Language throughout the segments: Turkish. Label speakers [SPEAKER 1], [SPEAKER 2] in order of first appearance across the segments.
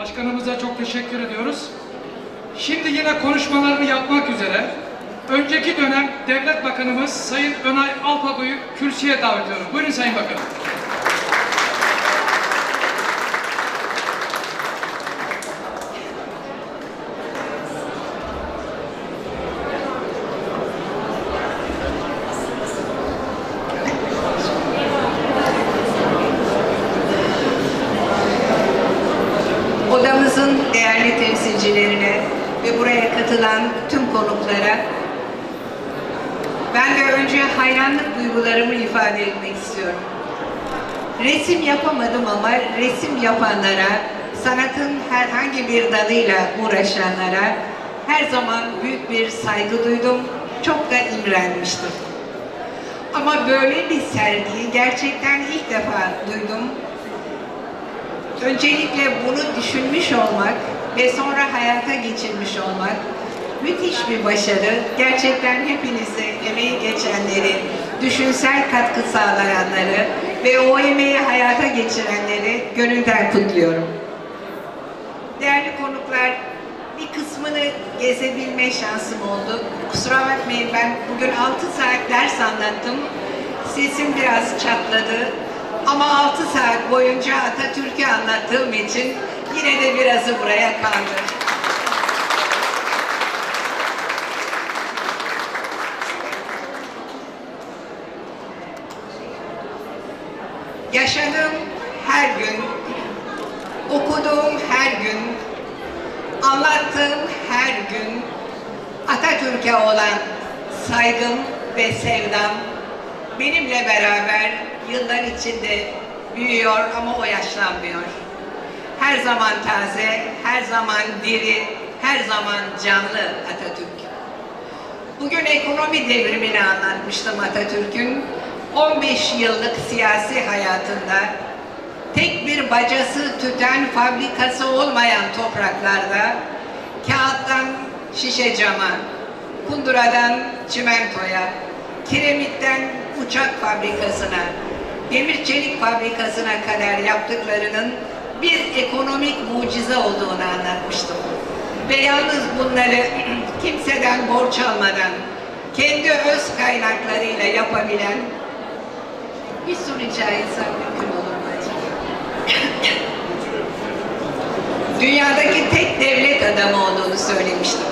[SPEAKER 1] Başkanımıza çok teşekkür ediyoruz. Şimdi yine konuşmalarını yapmak üzere önceki dönem Devlet Bakanımız Sayın Önay Alpago'yu kürsüye davet ediyorum. Buyurun Sayın Bakanım.
[SPEAKER 2] Odamızın değerli temsilcilerine ve buraya katılan tüm konuklara ben de önce hayranlık duygularımı ifade etmek istiyorum. Resim yapamadım ama resim yapanlara, sanatın herhangi bir dalıyla uğraşanlara her zaman büyük bir saygı duydum, çok da imrenmiştim. Ama böyle bir sergiyi gerçekten ilk defa duydum Öncelikle bunu düşünmüş olmak ve sonra hayata geçirmiş olmak müthiş bir başarı. Gerçekten hepinize emeği geçenleri, düşünsel katkı sağlayanları ve o emeği hayata geçirenleri gönülden kutluyorum. Değerli konuklar, bir kısmını gezebilme şansım oldu. Kusura bakmayın ben bugün 6 saat ders anlattım. Sesim biraz çatladı. Ama 6 saat boyunca Atatürk'ü anlattığım için yine de birazı buraya kaldı. Yaşadığım her gün, okuduğum her gün, anlattığım her gün Atatürk'e olan saygım ve sevdam benimle beraber yıllar içinde büyüyor ama o yaşlanmıyor. Her zaman taze, her zaman diri, her zaman canlı Atatürk. Bugün ekonomi devrimini anlatmıştım Atatürk'ün. 15 yıllık siyasi hayatında tek bir bacası tüten fabrikası olmayan topraklarda kağıttan şişe cama, kunduradan çimentoya, kiremitten uçak fabrikasına, demir çelik fabrikasına kadar yaptıklarının bir ekonomik mucize olduğunu anlatmıştım. Ve yalnız bunları kimseden borç almadan, kendi öz kaynaklarıyla yapabilen bir su rica etsem mümkün olur mu? Dünyadaki tek devlet adamı olduğunu söylemiştim.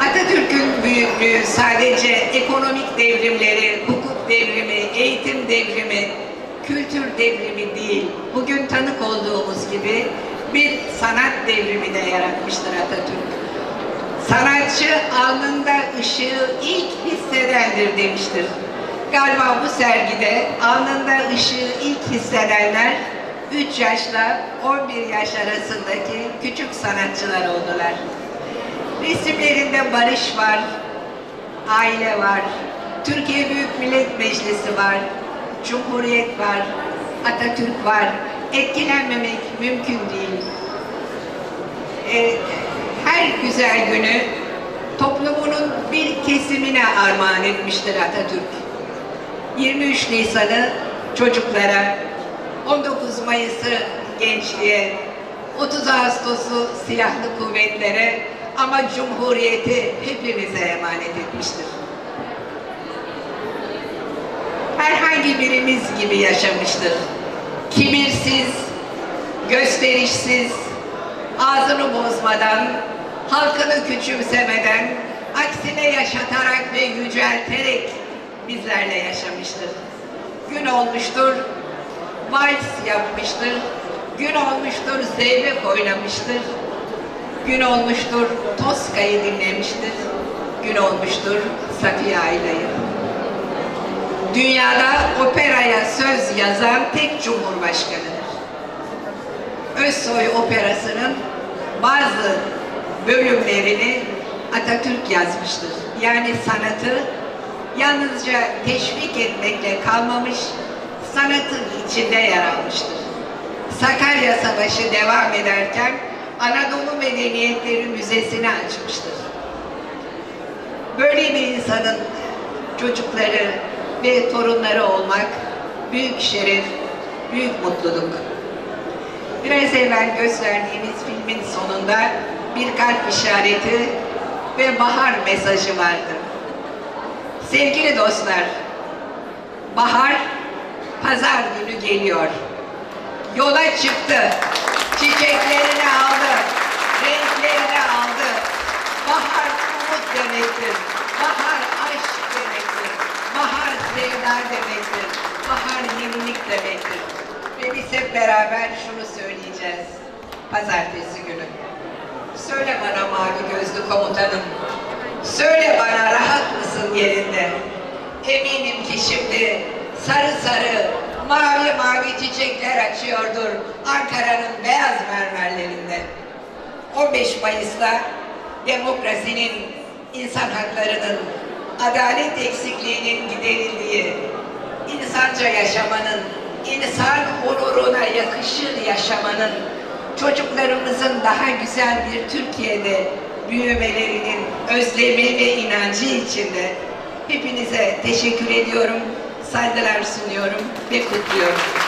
[SPEAKER 2] Atatürk'ün büyüklüğü sadece ekonomik devrimleri, hukuk devrimi, eğitim devrimi, kültür devrimi değil. Bugün tanık olduğumuz gibi bir sanat devrimi de yaratmıştır Atatürk. Sanatçı alnında ışığı ilk hissedendir demiştir. Galiba bu sergide alnında ışığı ilk hissedenler 3 yaşla 11 yaş arasındaki küçük sanatçılar oldular. Resimlerinde barış var, aile var, Türkiye Büyük Millet Meclisi var, Cumhuriyet var, Atatürk var. Etkilenmemek mümkün değil. Ee, her güzel günü toplumunun bir kesimine armağan etmiştir Atatürk. 23 Nisan'ı çocuklara, 19 Mayıs'ı gençliğe, 30 Ağustos'u silahlı kuvvetlere ama Cumhuriyeti hepimize emanet etmiştir. Herhangi birimiz gibi yaşamıştır. Kibirsiz, gösterişsiz, ağzını bozmadan, halkını küçümsemeden, aksine yaşatarak ve yücelterek bizlerle yaşamıştır. Gün olmuştur, vals yapmıştır, gün olmuştur, zeybek oynamıştır, gün olmuştur, Toska'yı dinlemiştir, gün olmuştur, Safiye Ayla'yı. Dünyada operaya söz yazan tek cumhurbaşkanıdır. Özsoy Operası'nın bazı bölümlerini Atatürk yazmıştır. Yani sanatı yalnızca teşvik etmekle kalmamış, sanatın içinde yer almıştır. Sakarya Savaşı devam ederken Anadolu Medeniyetleri Müzesi'ni açmıştır. Böyle bir insanın çocukları ve torunları olmak büyük şeref, büyük mutluluk. Biraz evvel gösterdiğimiz filmin sonunda bir kalp işareti ve bahar mesajı vardı. Sevgili dostlar, bahar pazar günü geliyor. Yola çıktı. Çiçeklerini aldı. Renklerini aldı. Bahar umut demektir. Bahar aşk demektir. Bahar sevda demektir. Bahar yenilik demektir. Ve biz hep beraber şunu söyleyeceğiz. Pazartesi günü. Söyle bana mavi gözlü komutanım. Söyle bana rahat mısın yerinde? Eminim ki şimdi sarı sarı, mavi mavi çiçekler açıyordur Ankara'nın beyaz mermerlerinde. 15 Mayıs'ta demokrasinin, insan haklarının, adalet eksikliğinin giderildiği, insanca yaşamanın, insan onuruna yakışır yaşamanın, çocuklarımızın daha güzel bir Türkiye'de büyümelerinin özlemi ve inancı içinde hepinize teşekkür ediyorum, saygılar sunuyorum ve kutluyorum.